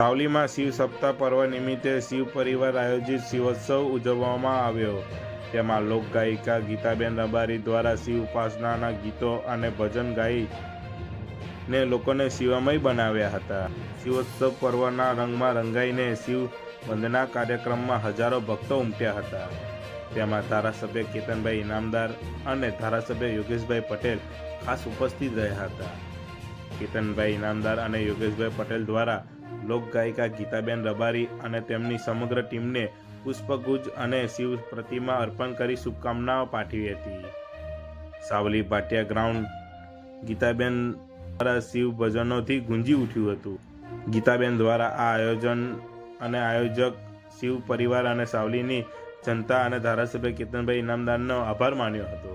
સાવલીમાં શિવ સપ્તાહ પર્વ નિમિત્તે શિવ પરિવાર આયોજિત શિવોત્સવ ઉજવવામાં આવ્યો. તેમાં લોકગાયિકા ગીતાબેન રબારી દ્વારા શિવ ઉપાસનાના ગીતો અને ભજન ગાઈ ને લોકોને શિવમય બનાવ્યા હતા. શિવોત્સવ પર્વના રંગમાં રંગાઈને શિવ વંદના કાર્યક્રમમાં હજારો ભક્તો ઉમટ્યા હતા. તેમાં ધારાસભ્ય કેતનભાઈ ઇનામદાર અને ધારાસભ્ય યોગેશભાઈ પટેલ ખાસ ઉપસ્થિત રહ્યા હતા. કેતનભાઈ ઇનામદાર અને યોગેશભાઈ પટેલ દ્વારા લોકગાયિકા ગીતાબેન રબારી અને તેમની સમગ્ર ટીમને પુષ્પગુચ્છ અને શિવ પ્રતિમા અર્પણ કરી શુભકામનાઓ પાઠવી હતી. સાવલી ભાટિયા ગ્રાઉન્ડ ગીતાબેન દ્વારા શિવ ભજનોથી ગુંજી ઉઠ્યું હતું. ગીતાબેન દ્વારા આ આયોજન અને આયોજક શિવ પરિવાર અને સાવલીની જનતા અને ધારાસભ્ય કેતનભાઈ ઇનામદારનો આભાર માન્યો હતો.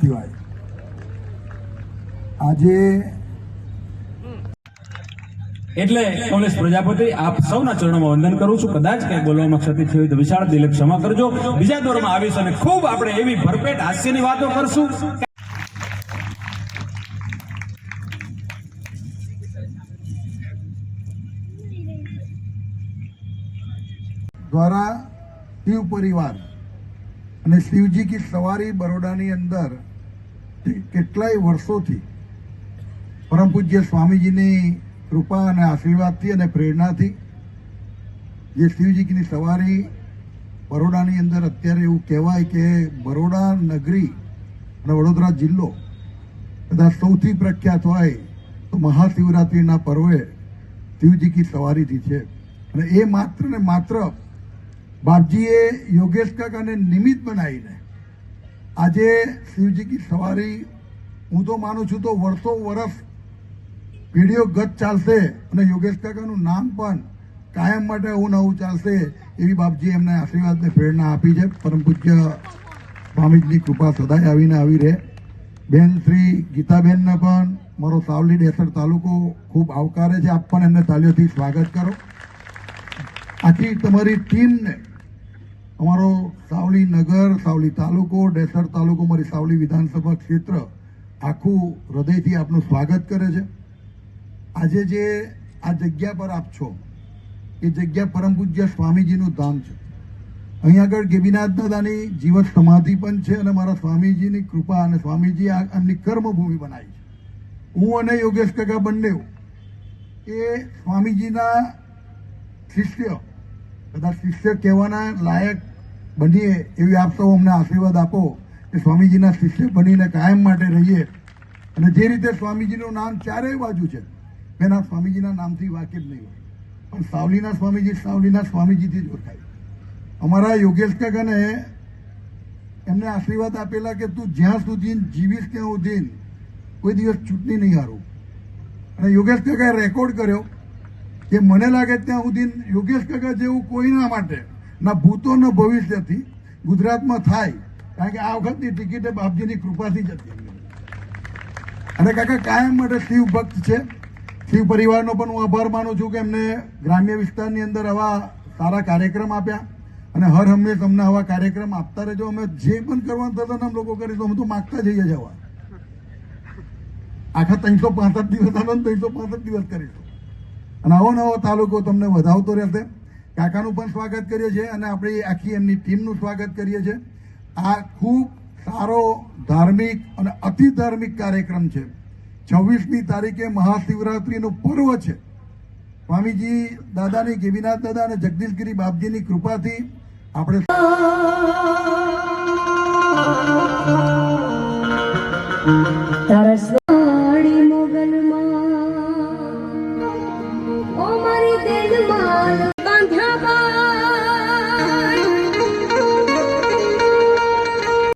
શિવાય આજે એટલે કમલેશ પ્રજાપતિ આપ સૌના ચરણોમાં વંદન કરું છું. કદાચ કંઈ બોલવામાં ક્ષતિ થઈ તો વિશાળ દિલે ક્ષમા કરજો. બીજા દોરમાં આવીશ અને ખૂબ આપણે એવી ભરપેટ હાસ્યની વાતો કરશું. દ્વારા શિવ પરિવાર અને શિવજી કી સવારી બરોડાની અંદર કેટલાય વર્ષોથી પરમ પૂજ્ય સ્વામીજીની કૃપા અને આશીર્વાદથી અને પ્રેરણાથી જે શિવજી કીની સવારી બરોડાની અંદર અત્યારે એવું કહેવાય કે બરોડા નગરી અને વડોદરા જિલ્લો કદાચ સૌથી પ્રખ્યાત હોય તો મહાશિવરાત્રિના પર્વે શિવજી કી સવારીથી છે. અને એ માત્ર ને માત્ર બાપજીએ યોગેશ કાકાને નિમિત્ત બનાવીને આજે શિવજી કી સવારી, હું તો માનું છું તો વર્ષો વર્ષ પેઢીઓ ગત ચાલશે અને યોગેશ કાકાનું નામ પણ કાયમ માટે હું નવું ચાલશે એવી બાપજી એમને આશીર્વાદને પ્રેરણા આપી છે. પરમ પૂજ્ય સ્વામીજીની કૃપા સદાય આવીને આવી રહે. બેન શ્રી ગીતાબેનને પણ મારો સાવલી ડેસર તાલુકો ખૂબ આવકારે છે. આપ પણ એમને તાલીઓથી સ્વાગત કરો. આખી તમારી ટીમને અમારો સાવલી નગર, સાવલી તાલુકો, ડેસર તાલુકો મારી સાવલી વિધાનસભા ક્ષેત્ર આખું હૃદયથી આપનું સ્વાગત કરે છે. આજે જે આ જગ્યા પર આપ છો, એ જગ્યા પરમ પૂજ્ય સ્વામીજીનું ધામ છે. અહીં આગળ ગેબીનાથ દાદાની જીવન સમાધિ પણ છે અને મારા સ્વામીજીની કૃપા અને સ્વામીજી આ એમની કર્મભૂમિ બનાવી છે. હું અને યોગેશ કાકા બંને એ સ્વામીજીના શિષ્ય કદાચ શિષ્ય કહેવાના લાયક બનીએ એવી આપ સૌ અમને આશીર્વાદ આપો કે સ્વામીજીના શિષ્ય બનીને કાયમ માટે રહીએ. અને જે રીતે સ્વામીજીનું નામ ચારેય બાજુ છે આ સ્વામીજીના નામથી વાકેફ નહીં હોય. પણ સાવલીના સ્વામીજી સાવલીના સ્વામીજીથી જ ઓળખાય. અમારા યોગેશ કાકાને એમને આશીર્વાદ આપેલા કે તું જ્યાં સુધી જીવીશ ત્યાં સુધી કોઈ દિવસ ચૂંટણી નહીં હારું. અને યોગેશ કાકાએ રેકોર્ડ કર્યો કે મને લાગે ત્યાં સુધી યોગેશ કાકા જેવું કોઈના માટે ના ભૂતો ભવિષ્યથી ગુજરાતમાં થાય, કારણ કે આ વખતની ટિકિટે બાપજીની કૃપાથી જ હતી. અને કાકા, કાયમ માટે શિવ ભક્ત છે. શિવ પરિવારનો પણ હું આભાર માનું છું કે એમને ગ્રામ્ય વિસ્તારની અંદર આવા સારા કાર્યક્રમ આપ્યા. અને હર હંમેશ અમને આવા કાર્યક્રમ આપતા રહેજો. અમે જે પણ કરવાનું થતો અમે લોકો કરીશું અમે તો માગતા જઈએ જવા આખા ત્રણસો પાંસઠ દિવસ ને ત્રણસો પાંસઠ દિવસ કરીશું. અને આવો નવો તાલુકો તમને વધાવતો રહેશે. કાકાનું પણ સ્વાગત કરીએ છીએ અને આપણી આખી એમની ટીમનું સ્વાગત કરીએ છીએ. આ ખૂબ સારો ધાર્મિક અને અતિ ધાર્મિક કાર્યક્રમ છે. છવ્વીસમી તારીખે મહાશિવરાત્રિનું પર્વ છે. સ્વામીજી દાદાની ગેવીનાથ દાદા અને જગદીશગીરી બાપજીની કૃપાથી આપણે